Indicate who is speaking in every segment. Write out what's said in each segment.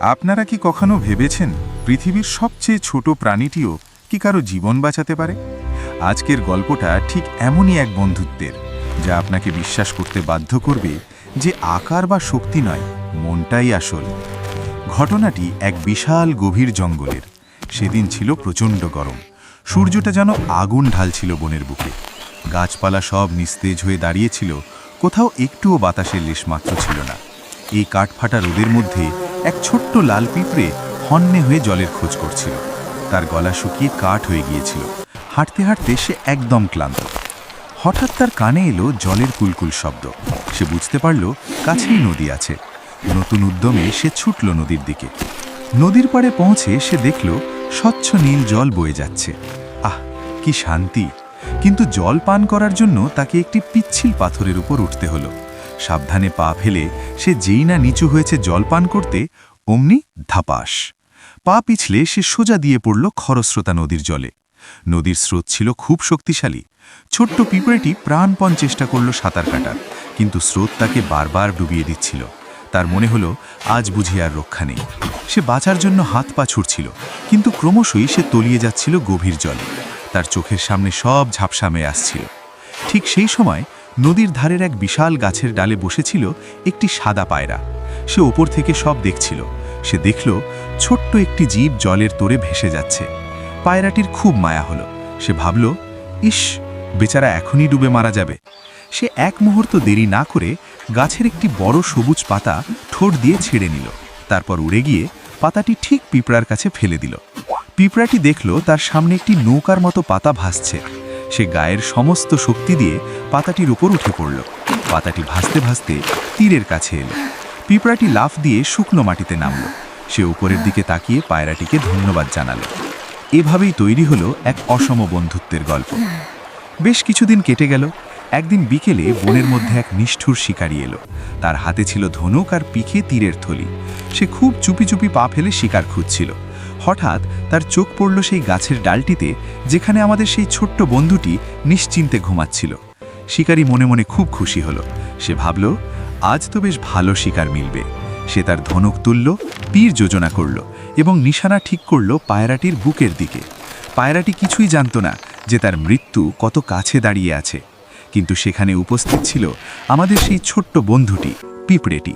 Speaker 1: আপনারা কি কখনো ভেবেছেন পৃথিবীর সবচেয়ে ছোট প্রাণীটিও কি কারও জীবন বাঁচাতে পারে? আজকের গল্পটা ঠিক এমনই এক বন্ধুত্বের, যা আপনাকে বিশ্বাস করতে বাধ্য করবে যে আকার বা শক্তি নয়, মনটাই আসল। ঘটনাটি এক বিশাল গভীর জঙ্গলের। সেদিন ছিল প্রচণ্ড গরম। সূর্যটা যেন আগুন ঢালছিল বনের বুকে। গাছপালা সব নিস্তেজ হয়ে দাঁড়িয়েছিল, কোথাও একটুও বাতাসের লেশমাত্র ছিল না। এই কাঠফাটা রোদের মধ্যে এক ছোট্ট লাল পিঁপড়ে হন্যে হয়ে জলের খোঁজ করছিল। তার গলা শুকিয়ে কাঠ হয়ে গিয়েছিল। হাঁটতে হাঁটতে সে একদম ক্লান্ত। হঠাৎ তার কানে এলো জলের কুলকুল শব্দ। সে বুঝতে পারল কাছেই নদী আছে। নতুন উদ্যমে সে ছুটল নদীর দিকে। নদীর পাড়ে পৌঁছে সে দেখল স্বচ্ছ নীল জল বয়ে যাচ্ছে। আহ, কি শান্তি! কিন্তু জল পান করার জন্য তাকে একটি পিচ্ছিল পাথরের উপর উঠতে হলো। সাবধানে পা ফেলে সে যেই না নিচু হয়েছে জল পান করতে, অমনি ধাপাস। পা পিছলে সে সোজা দিয়ে পড়ল খরস্রোতা নদীর জলে। নদীর স্রোত ছিল খুব শক্তিশালী। ছোট্ট পিঁপড়েটি প্রাণপণ চেষ্টা করল সাঁতার কাটার, কিন্তু স্রোত তাকে বারবার ডুবিয়ে দিচ্ছিল। তার মনে হলো, আজ বুঝি আর রক্ষা নেই। সে বাঁচার জন্য হাত পা ছুটছিল, কিন্তু ক্রমশই সে তলিয়ে যাচ্ছিল গভীর জলে। তার চোখের সামনে সব ঝাপসামে আসছিল। ঠিক সেই সময় নদীর ধারের এক বিশাল গাছের ডালে বসেছিল একটি সাদা পায়রা। সে ওপর থেকে সব দেখছিল। সে দেখল ছোট্ট একটি জীব জলের তোরে ভেসে যাচ্ছে। পায়রাটির খুব মায়া হলো। সে ভাবল, ইস, বেচারা এখনই ডুবে মারা যাবে। সে এক মুহূর্ত দেরি না করে গাছের একটি বড় সবুজ পাতা ঠোঁট দিয়ে ছেড়ে নিল। তারপর উড়ে গিয়ে পাতাটি ঠিক পিঁপড়ার কাছে ফেলে দিল। পিঁপড়াটি দেখল তার সামনে একটি নৌকার মতো পাতা ভাসছে। সে গায়ের সমস্ত শক্তি দিয়ে পাতাটির উপর উঠে পড়ল। পাতাটি ভাসতে ভাসতে তীরের কাছে এলো। পিঁপড়াটি লাফ দিয়ে শুকনো মাটিতে নামল। সে উপরের দিকে তাকিয়ে পায়রাটিকে ধন্যবাদ জানালো। এভাবেই তৈরি হলো এক অসম বন্ধুত্বের গল্প। বেশ কিছুদিন কেটে গেল। একদিন বিকেলে বনের মধ্যে এক নিষ্ঠুর শিকারি এলো। তার হাতে ছিল ধনুক আর পিখে তীরের থলি। সে খুব চুপি চুপি পা ফেলে শিকার খুঁজছিল। হঠাৎ তার চোখ পড়ল সেই গাছের ডালটিতে, যেখানে আমাদের সেই ছোট্ট বন্ধুটি নিশ্চিন্তে ঘুমাচ্ছিল। শিকারি মনে মনে খুব খুশি হলো। সে ভাবল, আজ তো বেশ ভালো শিকার মিলবে। সে তার ধনুক তুলল পীর যোজনা করল এবং নিশানা ঠিক করল পায়রাটির বুকের দিকে। পায়রাটি কিছুই জানত না যে তার মৃত্যু কত কাছে দাঁড়িয়ে আছে। কিন্তু সেখানে উপস্থিত ছিল আমাদের সেই ছোট্ট বন্ধুটি, পিঁপড়েটি।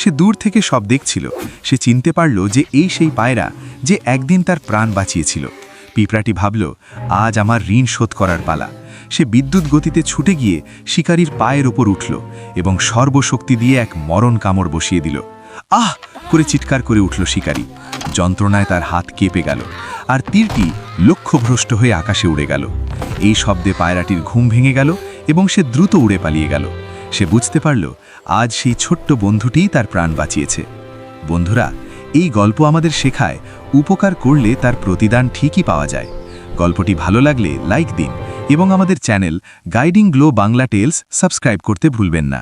Speaker 1: সে দূর থেকে সব দেখছিল। সে চিনতে পারল যে এই সেই পায়রা যে একদিন তার প্রাণ বাঁচিয়েছিল। পিঁপড়াটি ভাবল, আজ আমার ঋণ শোধ করার পালা। সে বিদ্যুৎ গতিতে ছুটে গিয়ে শিকারীর পায়ের ওপর উঠল এবং সর্বশক্তি দিয়ে এক মরণ কামড় বসিয়ে দিল। আহ! করে চিৎকার করে উঠল শিকারী। যন্ত্রণায় তার হাত কেঁপে গেল আর তীরটি লক্ষ্যভ্রষ্ট হয়ে আকাশে উড়ে গেল। এই শব্দে পায়রাটির ঘুম ভেঙে গেল এবং সে দ্রুত উড়ে পালিয়ে গেল। সে বুঝতে পারল, আজ সেই ছোট্ট বন্ধুটিই তার প্রাণ বাঁচিয়েছে। বন্ধুরা, এই গল্প আমাদের শেখায় উপকার করলে তার প্রতিদান ঠিকই পাওয়া যায়। গল্পটি ভালো লাগলে লাইক দিন এবং আমাদের channel Guiding Glow Bangla Tales subscribe করতে ভুলবেন না।